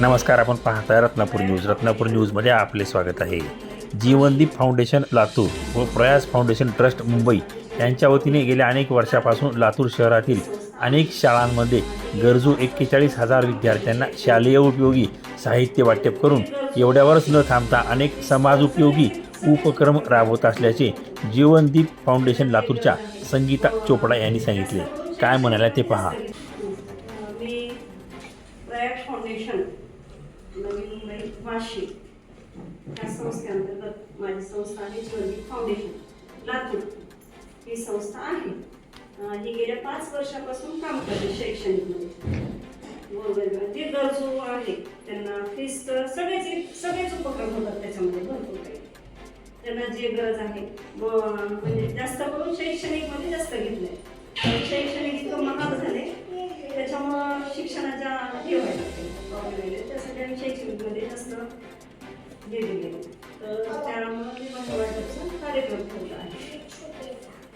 नमस्कार आपण पाहताय रत्नापूर न्यूज. रत्नापूर न्यूजमध्ये आपले स्वागत आहे. जीवनदीप फाउंडेशन लातूर व प्रयास फाउंडेशन ट्रस्ट मुंबई यांच्या वतीने गेल्या अनेक वर्षापासून लातूर शहरातील अनेक शाळांमध्ये गरजू एक्केचाळीस हजार विद्यार्थ्यांना शालेय उपयोगी साहित्य वाटप करून एवढ्यावरच न थांबता अनेक समाजोपयोगी उपक्रम राबवत असल्याचे जीवनदीप फाउंडेशन लातूरच्या संगीता चोपडा यांनी सांगितले. काय म्हणाल्या ते पहा. फाउंडेशन नवी मुंबई वाशिम या संस्थेअंतर्गत माझी संस्था आहे ज्योती फाउंडेशन लातूर. ही संस्था आहे. ही गेल्या पाच वर्षापासून काम करते शैक्षणिकमध्ये. गोरगरीब जे गरजू आहे. त्यांना फीस सगळेच सगळेच उपक्रम होतात त्याच्यामध्ये. भरपूर काही. त्यांना जे गरज आहे म्हणजे जास्त करून शैक्षणिकमध्ये जास्त घेतलंय. कारण शैक्षणिक आम्ही शैक्षणिकमध्ये जास्त दिले तर त्यामुळं मी माझ्या वाटपचा कार्यक्रम ठेवला आहे.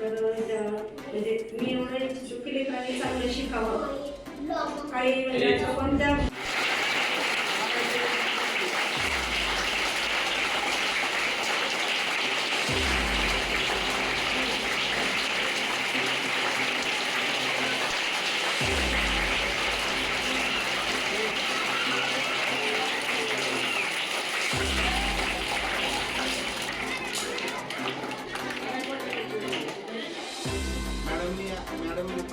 तर त्या म्हणजे मी एवढं इच्छुक की लेकरांनी चांगलं शिकावं. काही म्हणजे कोणत्या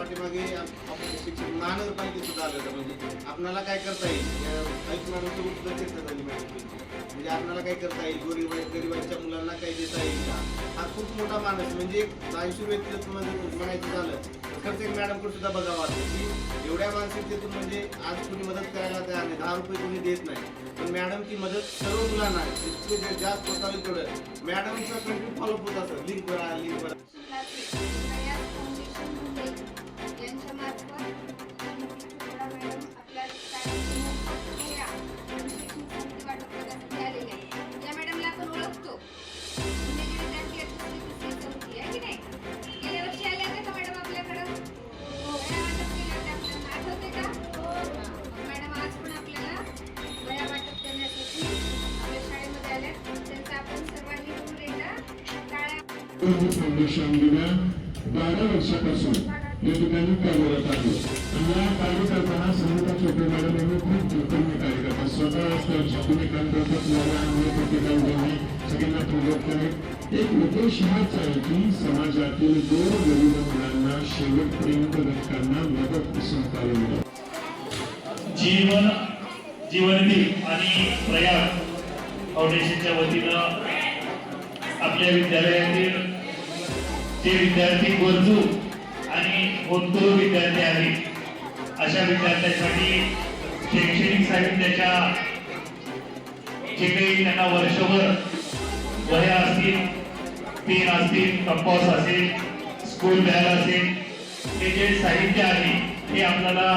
पाठीमागे आप- आपण शिक्षण महानगरपालिकेत सुद्धा आलं होतं म्हणजे आपणाला काय करता येईल? या आयुष सुद्धा चर्चा झाली मॅडम म्हणजे आपणाला काय करता येईल? गरीब गरीबांच्या मुलांना काय देता येईल का? हा खूप मोठा माणूस म्हणजे एक ऐंशी व्यक्ती म्हणायचं झालं तर एक मॅडमकडे सुद्धा बघावं वाटतं की एवढ्या मानसिकतेतून म्हणजे आज कुणी मदत करायला तयार नाही. दहा रुपये कुणी देत नाही. पण मॅडम ती मदत सर्व मुलांना जितके जास्त होता होईल तेवढं मॅडमचं कंटिन्यू फॉलोअप होत असं. लिंक करा लिंक करा प्रभू फाउंडेशन गेल्या बारा वर्षापासून या ठिकाणी कार्यरत आहे. आणि या कार्य करताना संगीता मॅडम यांनी खूप जोखमी कार्य स्वतः असतात तुम्ही काम करतात मला प्रतिकार देणे सगळ्यांना प्रोजेक्ट करणे एक उद्देश हाच आहे की समाजातील गोर गरीब मुलांना शेवटपर्यंत घटकांना मदत सहकार्य मिळेल. जीवन जीवनदीप आणि प्रयाग फाउंडेशनच्या वतीनं आपल्या विद्यालयातील जे विद्यार्थी गरजू आणि होतकरू विद्यार्थी आहेत अशा विद्यार्थ्यांसाठी शैक्षणिक साहित्याच्या जे काही त्यांना वर्षभर वह्या असतील पेन असतील कंपास असेल स्कूल बॅग असेल हे जे साहित्य आहे हे आपल्याला